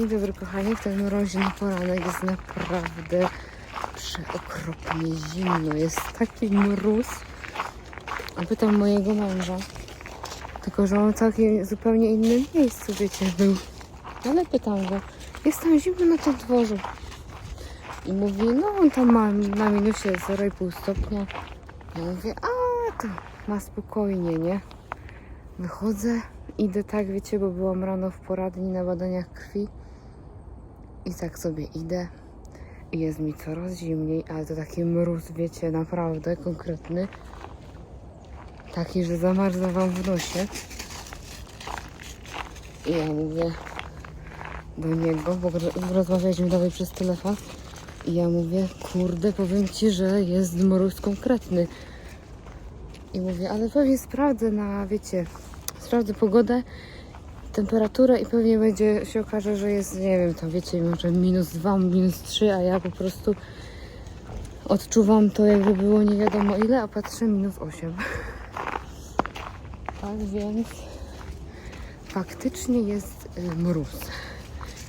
Dzień dobry kochani, ten mroźny poranek jest naprawdę przeokropnie zimno. Jest taki mróz. A pytam mojego męża. Tylko, że on w całkiem zupełnie innym miejscu, wiecie, był. Ale pytam go, jest tam zimno na tym dworzu. I mówi, no on tam ma na minusie 0,5 stopnia. Ja mówię, a to ma spokojnie, nie? Wychodzę, idę tak, wiecie, bo byłam rano w poradni na badaniach krwi. I tak sobie idę. I jest mi coraz zimniej, ale to taki mróz, wiecie, naprawdę konkretny. Taki, że zamarza wam w nosie. I ja mówię do niego, bo ro- rozmawialiśmy dalej przez telefon. I ja mówię, kurde, powiem ci, że jest mróz konkretny. I mówię, ale pewnie sprawdzę na, wiecie, sprawdzę pogodę, temperaturę i pewnie będzie się okaże, że jest, nie wiem, tam wiecie, może minus 2, minus 3, a ja po prostu odczuwam to, jakby było nie wiadomo ile, a patrzę minus 8. Tak więc faktycznie jest y, mróz.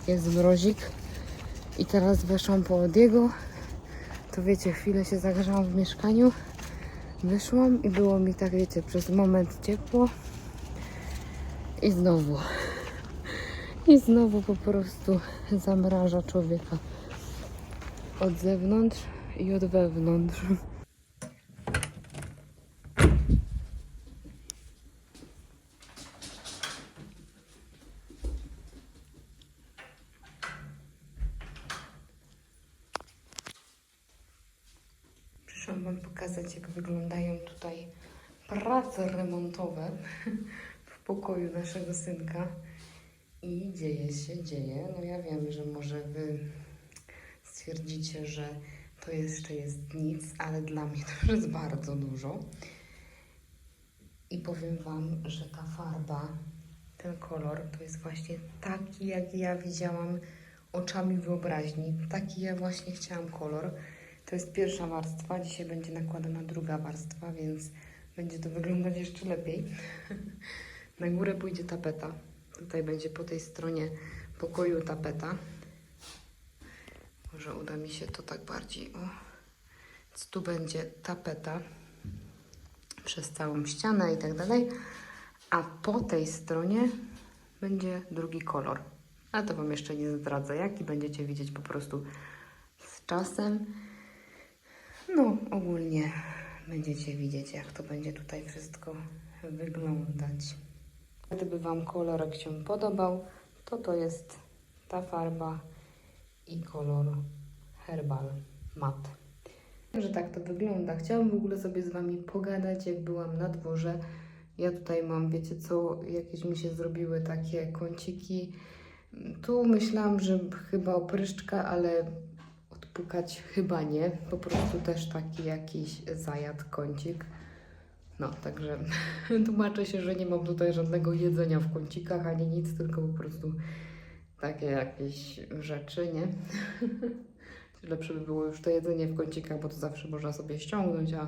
Jest mrozik. I teraz weszłam po Odiego. To wiecie, chwilę się zagrzałam w mieszkaniu. Wyszłam i było mi tak, wiecie, przez moment ciepło. I znowu. I znowu po prostu zamraża człowieka. Od zewnątrz i od wewnątrz. Przyszłam Wam pokazać, jak wyglądają tutaj prace remontowe w pokoju naszego synka. I dzieje się, dzieje. No ja wiem, że może Wy stwierdzicie, że to jeszcze jest nic, ale dla mnie to już jest bardzo dużo. I powiem Wam, że ta farba, ten kolor, to jest właśnie taki, jak ja widziałam oczami wyobraźni. Taki ja właśnie chciałam kolor. To jest pierwsza warstwa, dzisiaj będzie nakładana druga warstwa, więc będzie to wyglądać jeszcze lepiej. Na górę pójdzie tapeta. Tutaj będzie po tej stronie pokoju tapeta. Może uda mi się to tak bardziej. O. Więc tu będzie tapeta przez całą ścianę i tak dalej. A po tej stronie będzie drugi kolor. A to Wam jeszcze nie zdradzę, jaki będziecie widzieć po prostu z czasem. No, ogólnie będziecie widzieć, jak to będzie tutaj wszystko wyglądać. Gdyby Wam kolorek się podobał, to to jest ta farba i kolor Herbal Matte. Że tak to wygląda. Chciałam w ogóle sobie z Wami pogadać, jak byłam na dworze. Ja tutaj mam, wiecie co, jakieś mi się zrobiły takie kąciki. Tu myślałam, że chyba opryszczka, ale odpukać chyba nie. Po prostu też taki jakiś zajad kącik. No, także tłumaczę się, że nie mam tutaj żadnego jedzenia w kącikach ani nic, tylko po prostu takie jakieś rzeczy, nie? Lepsze by było już to jedzenie w kącikach, bo to zawsze można sobie ściągnąć, a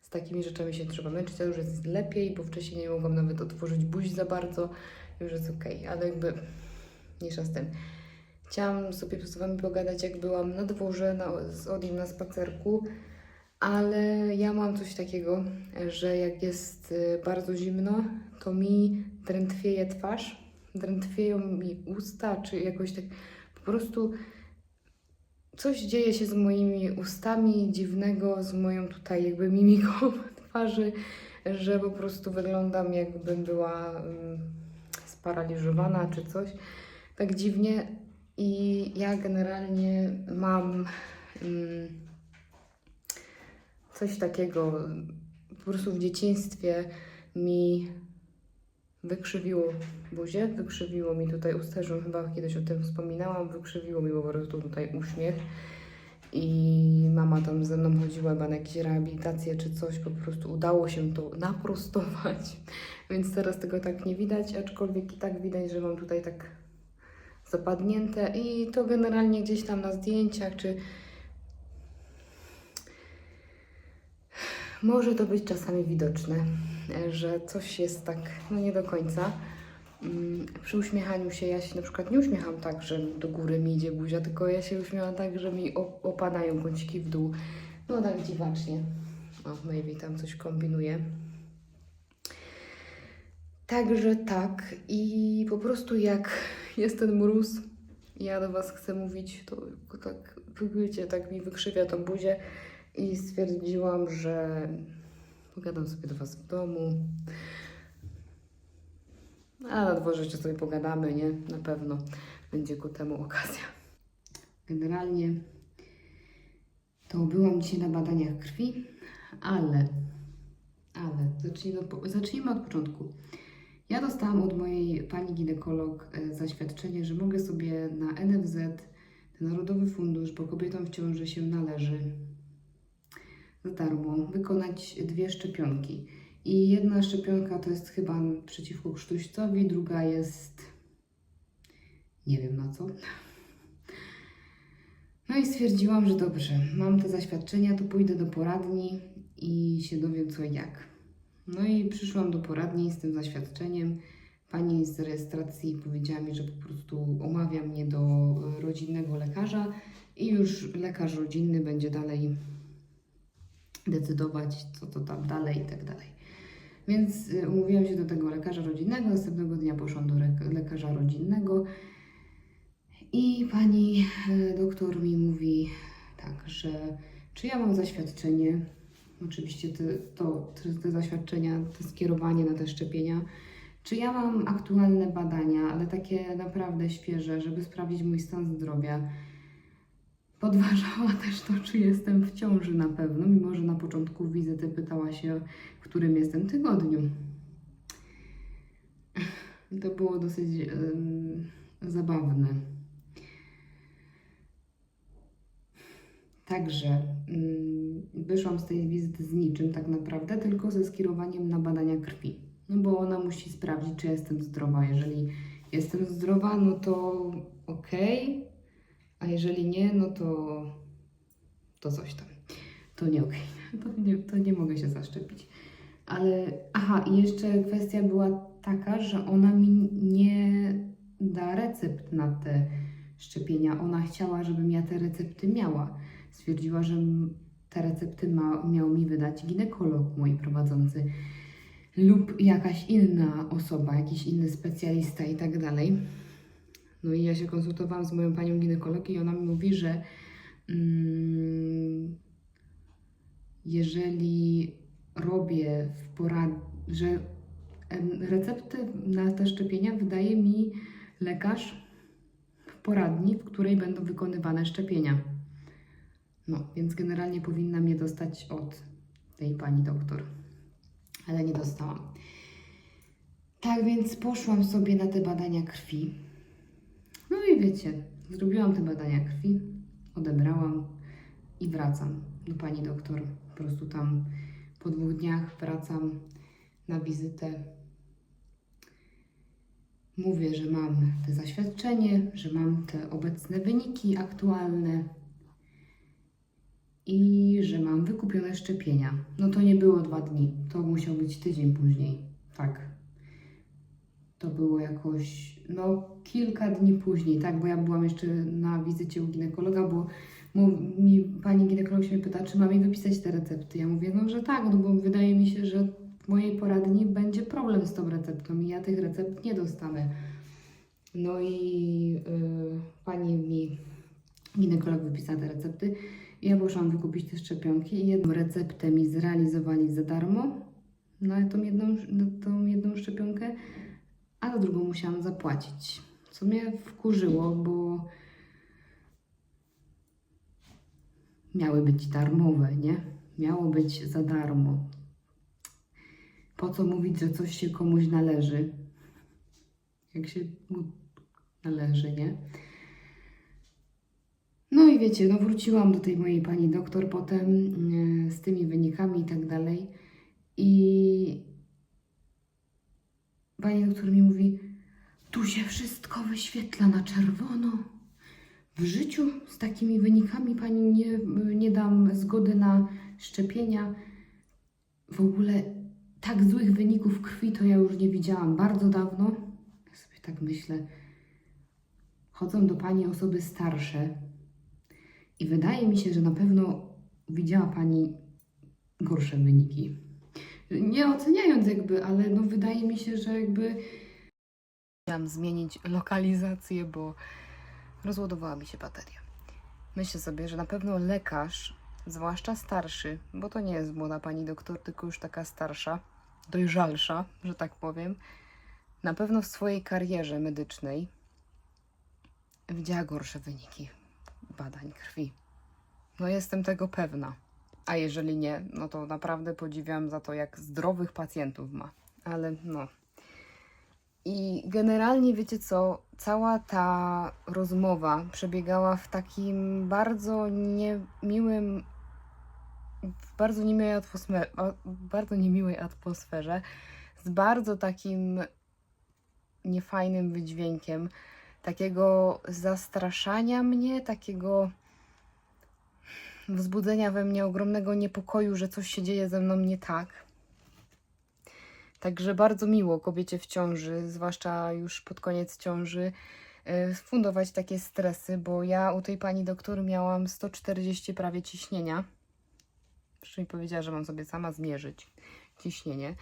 z takimi rzeczami się trzeba męczyć, a już jest lepiej, bo wcześniej nie mogłam nawet otworzyć buzi za bardzo, już jest okej, ale jakby mniejsza z tym. Chciałam sobie z Wami pogadać, jak byłam na dworze na, z Odim na spacerku, ale ja mam coś takiego, że jak jest y, bardzo zimno, to mi drętwieje twarz, drętwieją mi usta, czy jakoś tak po prostu coś dzieje się z moimi ustami dziwnego, z moją tutaj jakby mimiką twarzy, że po prostu wyglądam jakbym była mm, sparaliżowana czy coś. Tak dziwnie. I ja generalnie mam mm, coś takiego, po prostu w dzieciństwie mi wykrzywiło buzię, wykrzywiło mi tutaj że chyba kiedyś o tym wspominałam, wykrzywiło mi po prostu tutaj uśmiech. I mama tam ze mną chodziła chyba na jakieś rehabilitacje czy coś, po prostu udało się to naprostować, więc teraz tego tak nie widać, aczkolwiek i tak widać, że mam tutaj tak zapadnięte. I to generalnie gdzieś tam na zdjęciach czy może to być czasami widoczne, że coś jest tak, no nie do końca. mm, przy uśmiechaniu się ja się na przykład nie uśmiecham tak, że do góry mi idzie buzia, tylko ja się uśmiecham tak, że mi op- opadają kąciki w dół. No tak dziwacznie. O, Maybe tam coś kombinuje. Także tak i po prostu jak jest ten mróz, ja do Was chcę mówić, to tak, wiecie, tak mi wykrzywia tą buzię i stwierdziłam, że pogadam sobie do Was w domu. A na dworze jeszcze sobie pogadamy, nie? Na pewno będzie ku temu okazja. Generalnie to byłam dzisiaj na badaniach krwi, ale, ale zacznijmy, od- zacznijmy od początku. Ja dostałam od mojej pani ginekolog e, zaświadczenie, że mogę sobie na NFZ, ten Narodowy Fundusz, bo kobietom w ciąży się należy, za darmo wykonać dwie szczepionki. I jedna szczepionka to jest chyba przeciwko krztuścowi, druga jest nie wiem na co. No i stwierdziłam, że dobrze, mam te zaświadczenia, to pójdę do poradni i się dowiem co i jak. No i przyszłam do poradni z tym zaświadczeniem. Pani z rejestracji powiedziała mi, że po prostu omawia mnie do rodzinnego lekarza i już lekarz rodzinny będzie dalej decydować, co to tam dalej i tak dalej. Więc y, umówiłam się do tego lekarza rodzinnego. Następnego dnia poszłam do lekarza rodzinnego i pani e, doktor mi mówi tak, że czy ja mam zaświadczenie, oczywiście te, to, te, zaświadczenia, te skierowanie na te szczepienia, czy ja mam aktualne badania, ale takie naprawdę świeże, żeby sprawdzić mój stan zdrowia. Podważała też to, czy jestem w ciąży na pewno, mimo że na początku wizyty pytała się, w którym jestem tygodniu. To było dosyć em, zabawne. Także mm, wyszłam z tej wizyty z niczym tak naprawdę, tylko ze skierowaniem na badania krwi. No bo ona musi sprawdzić, czy jestem zdrowa. Jeżeli jestem zdrowa, no to okej, a jeżeli nie, no to, to coś tam. To nie okej, to, nie, to nie mogę się zaszczepić. Ale, aha, i jeszcze kwestia była taka, że ona mi nie da recept na te szczepienia. Ona chciała, żebym ja te recepty miała. Stwierdziła, że te recepty ma, miał mi wydać ginekolog mój prowadzący lub jakaś inna osoba, jakiś inny specjalista i tak dalej. No i ja się konsultowałam z moją panią ginekolog i ona mi mówi, że mm, jeżeli robię w porad, że recepty na te szczepienia wydaje mi lekarz w poradni, w której będą wykonywane szczepienia. No, więc generalnie powinna mnie dostać od tej pani doktor, ale nie dostałam. Tak więc poszłam sobie na te badania krwi. No i wiecie, zrobiłam te badania krwi, odebrałam i wracam do pani doktor. Po prostu tam po dwóch dniach wracam na wizytę. Mówię, że mam te zaświadczenie, że mam te obecne wyniki aktualne i że mam wykupione szczepienia. No to nie było dwa dni, to musiał być tydzień później. Tak. To było jakoś, no kilka dni później, tak, bo ja byłam jeszcze na wizycie u ginekologa, bo mi pani ginekolog się pyta, czy mam jej wypisać te recepty. Ja mówię, no że tak, no bo wydaje mi się, że w mojej poradni będzie problem z tą receptą i ja tych recept nie dostanę. No i y, pani mi, ginekolog wypisał te recepty. Ja poszłam wykupić te szczepionki i jedną receptę mi zrealizowali za darmo na tą jedną, na tą jedną szczepionkę, a za drugą musiałam zapłacić. Co mnie wkurzyło, bo miały być darmowe, nie? Miało być za darmo. Po co mówić, że coś się komuś należy? Jak się mu należy, nie? No i wiecie, no wróciłam do tej mojej pani doktor potem e, z tymi wynikami i tak dalej. I pani doktor mi mówi, tu się wszystko wyświetla na czerwono. W życiu z takimi wynikami pani nie, nie dam zgody na szczepienia. W ogóle tak złych wyników krwi to ja już nie widziałam bardzo dawno. tak myślę, chodzą do Pani osoby starsze i wydaje mi się, że na pewno widziała Pani gorsze wyniki. Nie oceniając jakby, ale no wydaje mi się, że jakby... Chciałam zmienić lokalizację, bo rozładowała mi się bateria. Myślę sobie, że na pewno lekarz, zwłaszcza starszy, bo to nie jest młoda pani doktor, tylko już taka starsza, dojrzalsza, że tak powiem, na pewno w swojej karierze medycznej widziała gorsze wyniki badań krwi. No jestem tego pewna. A jeżeli nie, no to naprawdę podziwiam za to, jak zdrowych pacjentów ma. Ale no. I generalnie wiecie co, cała ta rozmowa przebiegała w takim bardzo niemiłym, w bardzo niemiłej atmosferze, bardzo niemiłej atmosferze, z bardzo takim niefajnym wydźwiękiem, takiego zastraszania mnie, takiego wzbudzenia we mnie ogromnego niepokoju, że coś się dzieje ze mną nie tak. Także bardzo miło kobiecie w ciąży, zwłaszcza już pod koniec ciąży, y, fundować takie stresy, bo ja u tej pani doktor miałam 140 prawie ciśnienia. Zresztą mi powiedziała, że mam sobie sama zmierzyć ciśnienie.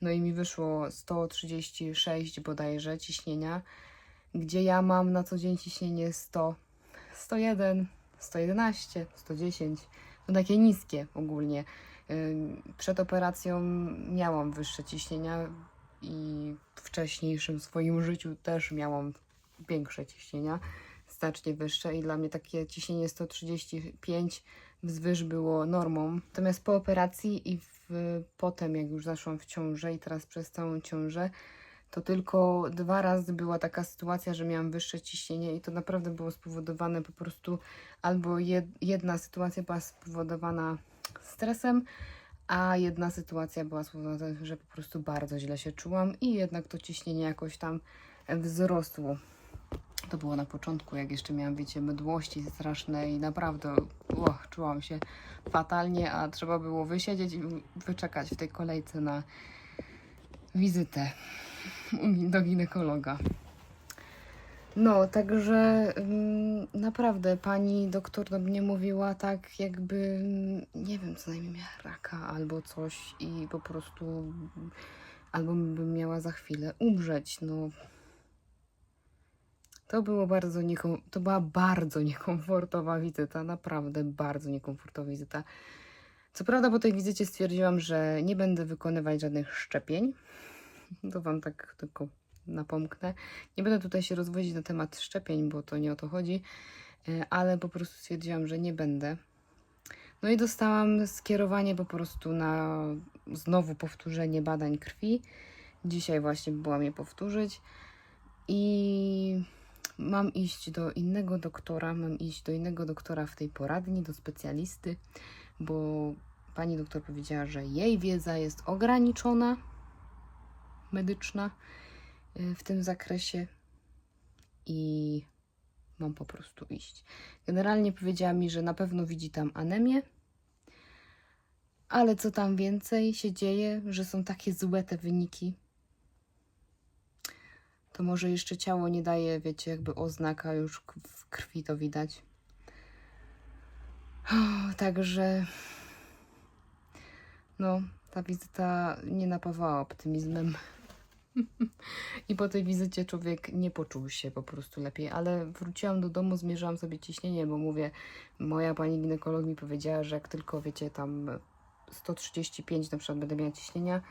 No i mi wyszło 136 bodajże ciśnienia, gdzie ja mam na co dzień ciśnienie 100, 101, 111, 110. No takie niskie ogólnie. Przed operacją miałam wyższe ciśnienia i w wcześniejszym swoim życiu też miałam większe ciśnienia, znacznie wyższe i dla mnie takie ciśnienie 135 wzwyż było normą. Natomiast po operacji i w, potem jak już zaszłam w ciążę i teraz przez całą ciążę, to tylko dwa razy była taka sytuacja, że miałam wyższe ciśnienie i to naprawdę było spowodowane po prostu albo jed, jedna sytuacja była spowodowana stresem, a jedna sytuacja była spowodowana, że po prostu bardzo źle się czułam i jednak to ciśnienie jakoś tam wzrosło. To było na początku, jak jeszcze miałam, wiecie, mydłości straszne i naprawdę o, czułam się fatalnie, a trzeba było wysiedzieć i wyczekać w tej kolejce na wizytę do ginekologa. No, także ym, naprawdę pani doktor do mnie mówiła tak, jakby, ym, nie wiem, co najmniej miała raka albo coś i po prostu mm, albo bym miała za chwilę umrzeć. No, to było bardzo niekom- to była bardzo niekomfortowa wizyta, naprawdę bardzo niekomfortowa wizyta. Co prawda po tej wizycie stwierdziłam, że nie będę wykonywać żadnych szczepień. To wam tak tylko napomknę. Nie będę tutaj się rozwodzić na temat szczepień, bo to nie o to chodzi, e, ale po prostu stwierdziłam, że nie będę. No i dostałam skierowanie po prostu na znowu powtórzenie badań krwi. Dzisiaj właśnie byłam je powtórzyć i mam iść do innego doktora, mam iść do innego doktora w tej poradni, do specjalisty, bo pani doktor powiedziała, że jej wiedza jest ograniczona, medyczna y, w tym zakresie i mam po prostu iść. Generalnie powiedziała mi, że na pewno widzi tam anemię, ale co tam więcej się dzieje, że są takie złe te wyniki, to może jeszcze ciało nie daje, wiecie, jakby oznak, a już w krwi to widać. Także no, ta wizyta nie napawała optymizmem. I po tej wizycie człowiek nie poczuł się po prostu lepiej, ale wróciłam do domu, zmierzyłam sobie ciśnienie, bo mówię, moja pani ginekolog mi powiedziała, że jak tylko wiecie, tam 135 na przykład będę miała ciśnienia,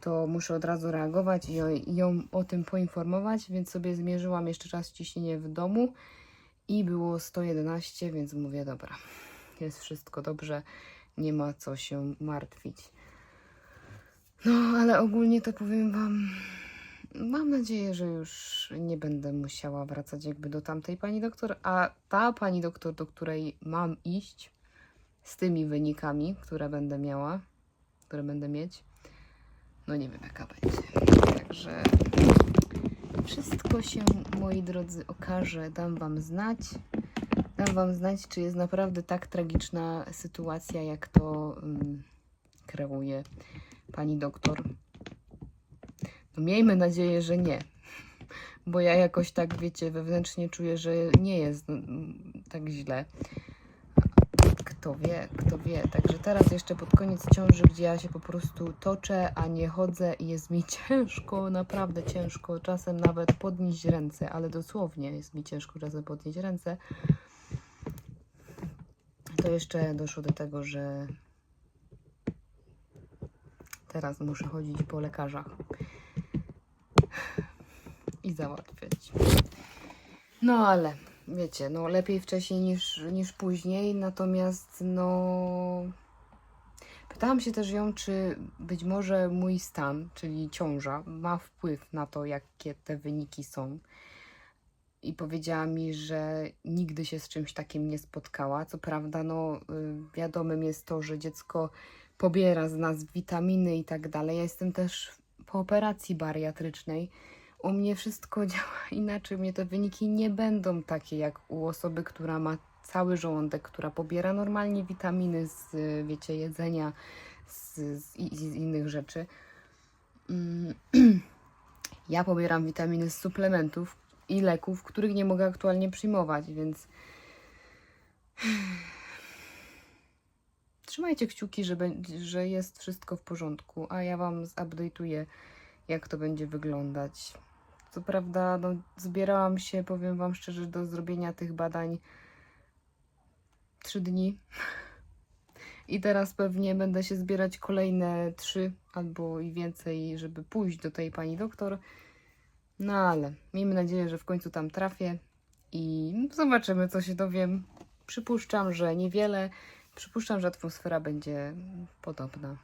to muszę od razu reagować i ją o tym poinformować, więc sobie zmierzyłam jeszcze raz ciśnienie w domu i było 111, więc mówię, dobra, jest wszystko dobrze, nie ma co się martwić. No, ale ogólnie to powiem Wam, mam nadzieję, że już nie będę musiała wracać jakby do tamtej pani doktor, a ta pani doktor, do której mam iść z tymi wynikami, które będę miała, które będę mieć, no nie wiem jaka będzie. Także wszystko się, moi drodzy, okaże, dam Wam znać. Dam Wam znać, czy jest naprawdę tak tragiczna sytuacja, jak to um, kreuje pani doktor. No miejmy nadzieję, że nie. bo ja jakoś tak, wiecie, wewnętrznie czuję, że nie jest mm, tak źle. Kto wie, kto wie. Także teraz jeszcze pod koniec ciąży, gdzie ja się po prostu toczę, a nie chodzę i jest mi ciężko, naprawdę ciężko. Czasem nawet podnieść ręce, ale dosłownie jest mi ciężko czasem podnieść ręce. To jeszcze doszło do tego, że teraz muszę chodzić po lekarzach i załatwiać. No ale wiecie, no lepiej wcześniej niż, niż później, natomiast no pytałam się też ją, czy być może mój stan, czyli ciąża, ma wpływ na to, jakie te wyniki są. I powiedziała mi, że nigdy się z czymś takim nie spotkała. Co prawda, no y, wiadomym jest to, że dziecko pobiera z nas witaminy i tak dalej. Ja jestem też po operacji bariatrycznej. U mnie wszystko działa inaczej. U mnie te wyniki nie będą takie jak u osoby, która ma cały żołądek, która pobiera normalnie witaminy z, wiecie, jedzenia, z, z, i- z innych rzeczy. Mm, Ja pobieram witaminy z suplementów i leków, których nie mogę aktualnie przyjmować, więc trzymajcie kciuki, że, będzie, że jest wszystko w porządku, a ja Wam zupdate'uję, jak to będzie wyglądać. Co prawda, no, zbierałam się, powiem Wam szczerze, do zrobienia tych badań trzy dni. I teraz pewnie będę się zbierać kolejne trzy albo i więcej, żeby pójść do tej pani doktor. No ale miejmy nadzieję, że w końcu tam trafię i zobaczymy, co się dowiem. Przypuszczam, że niewiele. Przypuszczam, że atmosfera będzie podobna.